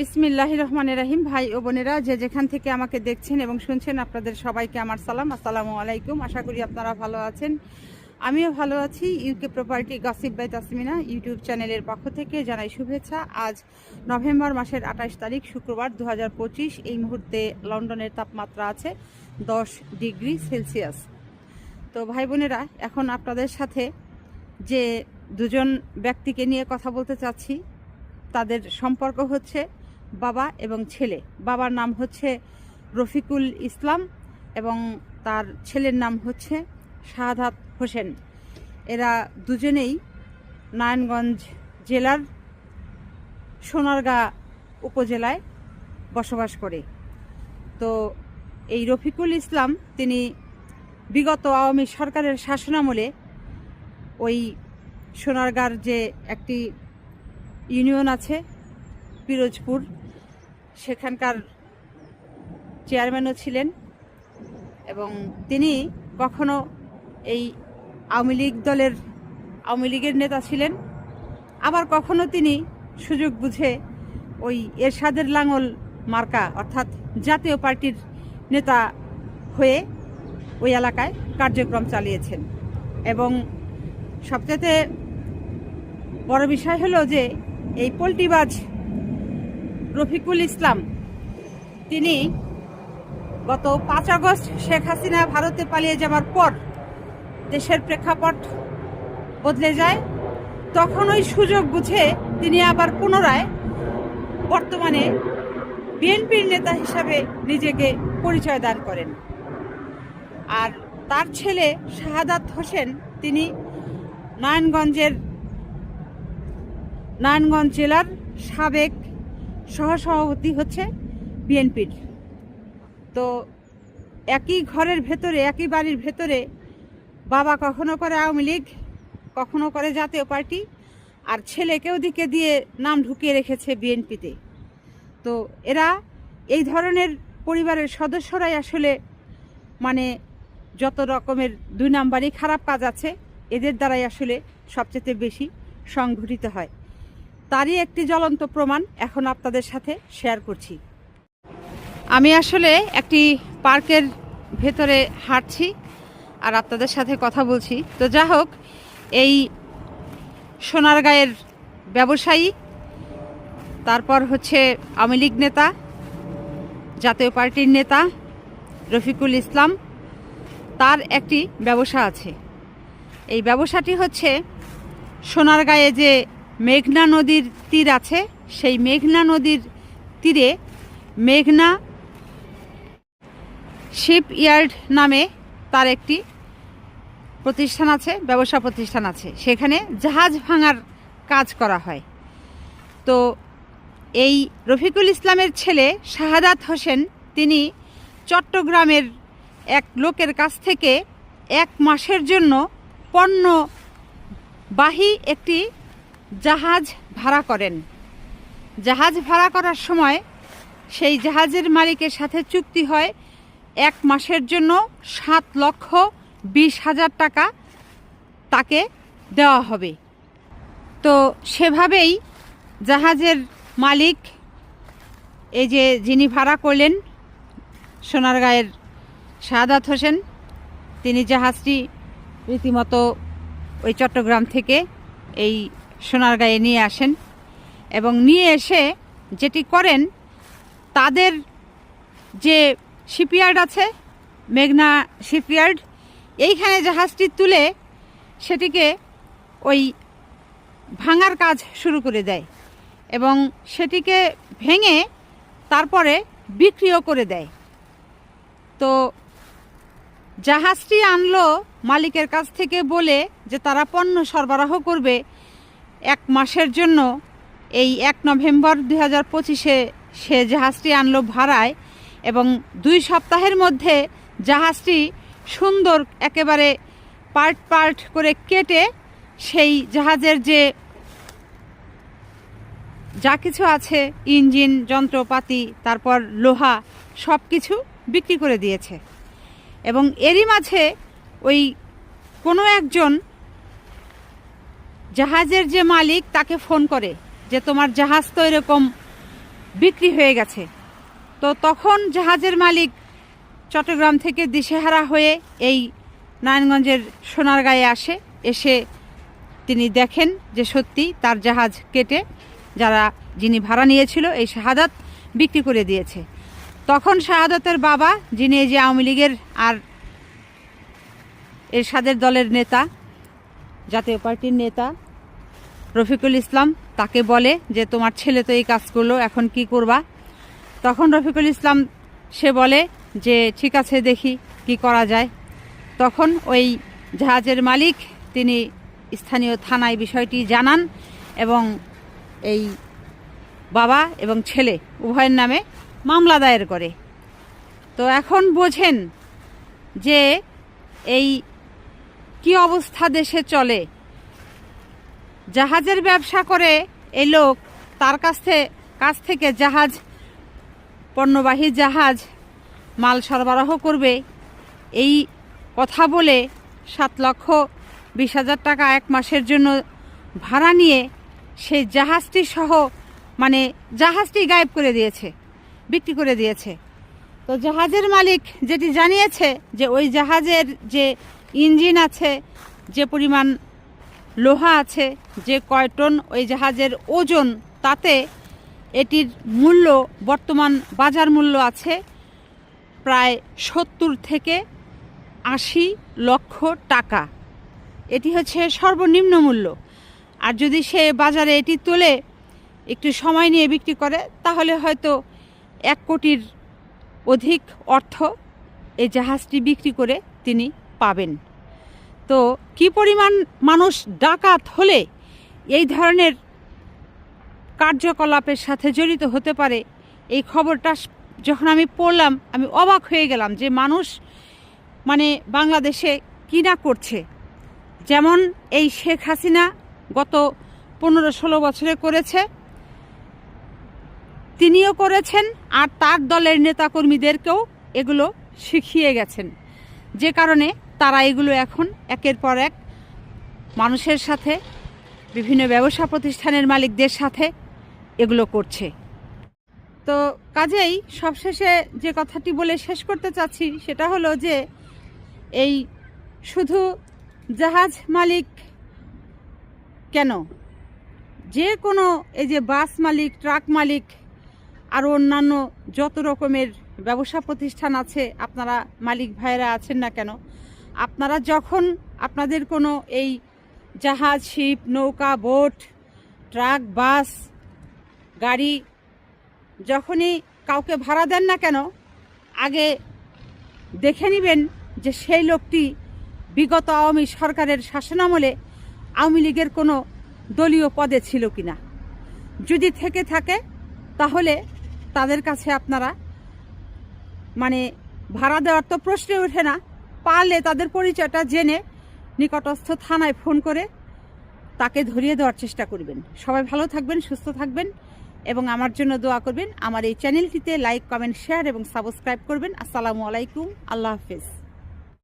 বিসমিল্লাহ রহমান রাহিম। ভাই ও বোনেরা, যে যেখান থেকে আমাকে দেখছেন এবং শুনছেন, আপনাদের সবাইকে আমার সালাম। আসসালামু আলাইকুম। আশা করি আপনারা ভালো আছেন। আমিও ভালো আছি। UK property gossip by Tasmina YouTube চ্যানেলের পক্ষ থেকে জানাই শুভেচ্ছা। আজ নভেম্বর মাসের আঠাশ তারিখ, শুক্রবার দু হাজার পঁচিশ। এই মুহূর্তে লন্ডনের তাপমাত্রা আছে দশ ডিগ্রি সেলসিয়াস। তো ভাই বোনেরা, এখন আপনাদের সাথে যে দুজন ব্যক্তিকে নিয়ে কথা বলতে চাচ্ছি, তাদের সম্পর্ক হচ্ছে বাবা এবং ছেলে। বাবার নাম হচ্ছে রফিকুল ইসলাম এবং তার ছেলের নাম হচ্ছে শাহাদাত হোসেন। এরা দুজনেই নারায়ণগঞ্জ জেলার সোনারগাঁ উপজেলায় বসবাস করে। তো এই রফিকুল ইসলাম, তিনি বিগত আওয়ামী সরকারের শাসনামলে ওই সোনারগাঁর যে একটি ইউনিয়ন আছে, পিরোজপুর সেখানকার চেয়ারম্যানও ছিলেন এবং তিনি কখনো এই আওয়ামী লীগ দলের, আওয়ামী লীগের নেতা ছিলেন। আবার কখনো তিনি সুযোগ বুঝে ওই এরশাদের লাঙল মার্কা, অর্থাৎ জাতীয় পার্টির নেতা হয়ে ওই এলাকায় কার্যক্রম চালিয়েছেন। এবং সবচেয়ে বড় বিষয় হলো যে এই পোল্ট্রিবাজ রফিকুল ইসলাম। তিনি গত পাঁচ আগস্ট শেখ হাসিনা ভারতে পালিয়ে যাওয়ার পর দেশের প্রেক্ষাপট বদলে যায়। তখন ওই সুযোগ বুঝে তিনি আবার পুনরায় বর্তমানে বিএনপির নেতা হিসাবে নিজেকে পরিচয় দান করেন। আর তার ছেলে শাহাদাত হোসেন, তিনি নারায়ণগঞ্জের, নারায়ণগঞ্জ জেলার সাবেক সহসভাপতি হচ্ছে বিএনপির। তো একই ঘরের ভেতরে, একই বাড়ির ভেতরে বাবা কখনো করে আওয়ামী লীগ, কখনো করে জাতীয় পার্টি, আর ছেলেকেও দিকে দিয়ে নাম ঢুকিয়ে রেখেছে বিএনপিতে। তো এরা এই ধরনের পরিবারের সদস্যরাই আসলে মানে যত রকমের দুই নাম্বারই খারাপ কাজ আছে, এদের দ্বারাই আসলে সবচেয়ে বেশি সংঘটিত হয়। তারই একটি জ্বলন্ত প্রমাণ এখন আপনাদের সাথে শেয়ার করছি। আমি আসলে একটি পার্কের ভেতরে হাঁটছি আর আপনাদের সাথে কথা বলছি। তো যা হোক, এই সোনার সোনারগাঁয়ের ব্যবসায়ী, তারপর হচ্ছে আওয়ামী লীগ নেতা, জাতীয় পার্টির নেতা রফিকুল ইসলাম, তার একটি ব্যবসা আছে। এই ব্যবসাটি হচ্ছে সোনার সোনারগাঁয়ে যে মেঘনা নদীর তীর আছে। সেই মেঘনা নদীর তীরে মেঘনা শিপ ইয়ার্ড নামে তার একটি প্রতিষ্ঠান আছে, ব্যবসা প্রতিষ্ঠান আছে। সেখানে জাহাজ ভাঙার কাজ করা হয়। তো এই রফিকুল ইসলামের ছেলে শাহাদাত হোসেন, তিনি চট্টগ্রামের এক লোকের কাছ থেকে এক মাসের জন্য পণ্য বাহী একটি জাহাজ ভাড়া করেন। জাহাজ ভাড়া করার সময় সেই জাহাজের মালিকের সাথে চুক্তি হয় এক মাসের জন্য সাত লক্ষ বিশ হাজার টাকা তাকে দেওয়া হবে। তো সেভাবেই জাহাজের মালিক, এই যে যিনি ভাড়া করলেন সোনারগাঁয়ের শাহাদাত হোসেন, তিনি জাহাজটি রীতিমতো ওই চট্টগ্রাম থেকে এই সোনারগাঁয়ে নিয়ে আসেন এবং নিয়ে এসে যেটি করেন, তাদের যে শিপইয়ার্ড আছে, মেঘনা শিপইয়ার্ড, এইখানে জাহাজটি তুলে সেটিকে ওই ভাঙার কাজ শুরু করে দেয় এবং সেটিকে ভেঙে তারপরে বিক্রিও করে দেয়। তো জাহাজটি আনলো মালিকের কাছ থেকে বলে যে তারা পণ্য সরবরাহ করবে এক মাসের জন্য এই এক নভেম্বর দুই হাজার পঁচিশে সে জাহাজটি আনলো ভাড়ায় এবং দুই সপ্তাহের মধ্যে জাহাজটি সুন্দর একেবারে পার্ট পার্ট করে কেটে সেই জাহাজের যে যা কিছু আছে, ইঞ্জিন, যন্ত্রপাতি, তারপর লোহা সব কিছু বিক্রি করে দিয়েছে। এবং এরই মাঝে ওই কোনো একজন জাহাজের যে মালিক তাকে ফোন করে যে তোমার জাহাজ তো এরকম বিক্রি হয়ে গেছে। তো তখন জাহাজের মালিক চট্টগ্রাম থেকে দিশেহারা হয়ে এই নারায়ণগঞ্জের সোনারগাঁয়ে আসে। এসে তিনি দেখেন যে সত্যি তার জাহাজ কেটে যারা, যিনি ভাড়া নিয়েছিল এই শাহাদাত বিক্রি করে দিয়েছে। তখন শাহাদাতের বাবা, যিনি এই যে আওয়ামী লীগের আর এরশাদের দলের নেতা, জাতীয় পার্টির নেতা রফিকুল ইসলাম তাকে বলে যে, তোমার ছেলে তো এই কাজ করল, এখন কি করবা? তখন রফিকুল ইসলাম, সে বলে যে, ঠিক আছে, দেখি কি করা যায়। তখন ওই জাহাজের মালিক, তিনি স্থানীয় থানায় বিষয়টি জানান এবং এই বাবা এবং ছেলে উভয়ের নামে মামলা দায়ের করে। তো এখন বোঝেন যে, এই কি অবস্থা দেশে চলে? জাহাজের ব্যবসা করে এই লোক তার কাছ কাছ থেকে জাহাজ, পণ্যবাহী জাহাজ মাল সরবরাহ করবে। এই কথা বলে সাত লক্ষ বিশ হাজার টাকা এক মাসের জন্য ভাড়া নিয়ে সেই জাহাজটি সহ মানে জাহাজটি গায়েব করে দিয়েছে, বিক্রি করে দিয়েছে। তো জাহাজের মালিক যেটি জানিয়েছে যে ওই জাহাজের যে ইঞ্জিন আছে, যে পরিমাণ লোহা আছে, যে কয় টন ওই জাহাজের ওজন, তাতে এটির মূল্য, বর্তমান বাজার মূল্য আছে প্রায় সত্তর থেকে আশি লক্ষ টাকা। এটি হচ্ছে সর্বনিম্ন মূল্য। আর যদি সে বাজারে এটি তোলে, একটু সময় নিয়ে বিক্রি করে, তাহলে হয়তো এক কোটির অধিক অর্থ এই জাহাজটি বিক্রি করে তিনি পাবেন। তো কি পরিমাণ মানুষ ডাকাত হলে এই ধরনের কার্যকলাপের সাথে জড়িত হতে পারে? এই খবরটা যখন আমি পড়লাম, আমি অবাক হয়ে গেলাম যে মানুষ মানে বাংলাদেশে কী না করছে। যেমন এই শেখ হাসিনা গত পনেরো ষোলো বছরে করেছে, তিনিও করেছেন আর তার দলের নেতাকর্মীদেরকেও এগুলো শিখিয়ে গেছেন। যে কারণে তারা এগুলো এখন একের পর এক মানুষের সাথে, বিভিন্ন ব্যবসা প্রতিষ্ঠানের মালিকদের সাথে এগুলো করছে। তো কাজেই সবশেষে যে কথাটি বলে শেষ করতে চাচ্ছি সেটা হলো যে, এই শুধু জাহাজ মালিক কেন? যে কোনো এই যে বাস মালিক, ট্রাক মালিক, আরও অন্যান্য যত রকমের ব্যবসা প্রতিষ্ঠান আছে, আপনারা মালিক ভাইরা আছেন না কেন আপনারা যখন আপনাদের কোনো এই জাহাজ, শিপ, নৌকা, বোট, ট্রাক, বাস, গাড়ি যখনই কাউকে ভাড়া দেন না কেন, আগে দেখে নেবেন যে সেই লোকটি বিগত আওয়ামী সরকারের শাসনামলে আওয়ামী লীগের কোনো দলীয় পদে ছিল কিনা। যদি থেকে থাকে, তাহলে তাদের কাছে আপনারা মানে ভাড়া দেওয়ার তো প্রশ্নই ওঠে না। পারলে তাদের পরিচয়টা জেনে নিকটস্থ থানায় ফোন করে তাকে ধরিয়ে দেওয়ার চেষ্টা করবেন। সবাই ভালো থাকবেন, সুস্থ থাকবেন এবং আমার জন্য দোয়া করবেন। আমার এই চ্যানেলটিতে লাইক, কমেন্ট, শেয়ার এবং সাবস্ক্রাইব করবেন। আসসালামু আলাইকুম। আল্লাহ হাফেজ।